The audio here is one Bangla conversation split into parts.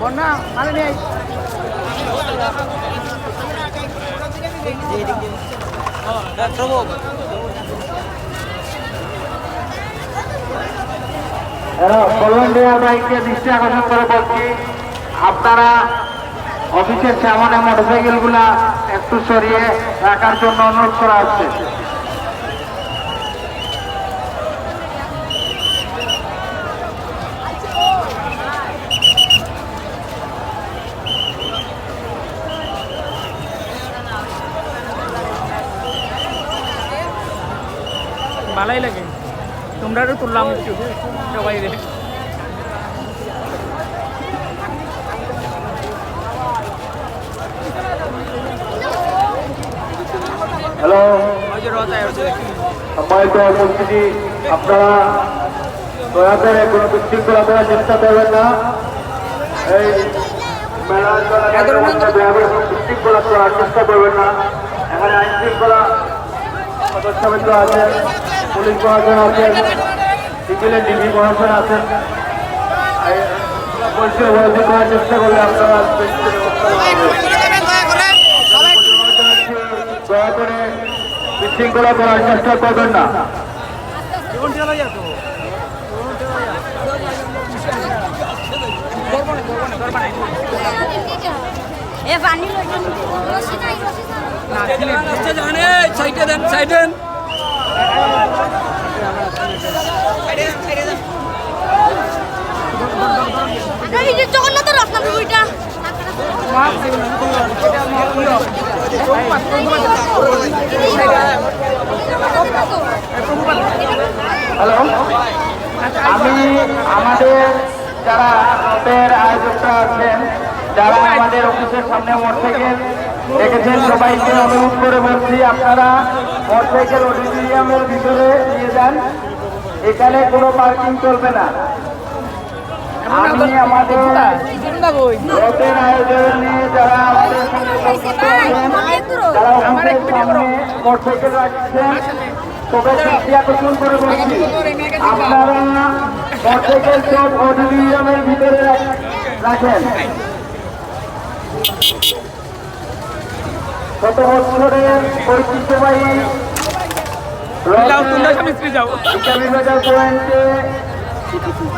বন্যা মানে নেই ভলেন্টিয়ার বাইককে দৃষ্টি আকর্ষণ করে বলছি। আপনারা অফিসের সামনে মোটরসাইকেলগুলা একটু সরিয়ে রাখার জন্য অনুরোধ করা হচ্ছে। ভালোই লাগে। তোমরা তুললাম। সবাই রে। সম্মানিত উপস্থিতি আপনারা দয়া করে কোনো বিশৃঙ্খলা করার চেষ্টা করবেন না। এই মেলা বিশৃঙ্খলা করার চেষ্টা করবেন না। এখানে আইন শৃঙ্খলা সদস্যবৃন্দ আছেন পুলিশ প্রশাসন আছেন সিভিলের ডিবি প্রশাসন আছেন। এই পরিষ্কার করার চেষ্টা করলে আপনারা দয়া করে বিশৃঙ্খলা করার চেষ্টা করবেন না। এ পানি সাইডে দেন সাইডে দেন এই যে জগন্নাথ হ্যালো আমি আমাদের যারা রথের আয়োজকরা আছেন, যারা আমাদের অফিসের সামনে মোটরসাইকেল রেখেছেন সবাইকে অনুরোধ করে বলছি, আপনারা মোটরসাইকেল অডিটোরিয়ামের ভিতরে নিয়ে যান। এখানে কোনো পার্কিং চলবে না। আমি আমাদের রথের আয়োজন নিয়ে যারা আমাদের সঙ্গে সংযুক্ত আছেন সামনে মোটরসাইকেল রাখছেন তবে আকর্ষণ করে বলছি আপনারা অডিটোরিয়ামের ভিতরে রাখেন। কত বছরের ঐতিহ্যবাহী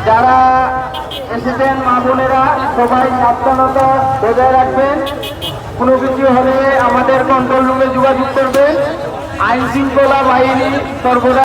যারা এসেছেন মা বোনেরা সবাই সাবধানতা বজায় রাখবেন। কোনো কিছু হলে আমাদের কন্ট্রোল রুমে যোগাযোগ করবেন। আইন শৃঙ্খলা বাহিনী সর্বদা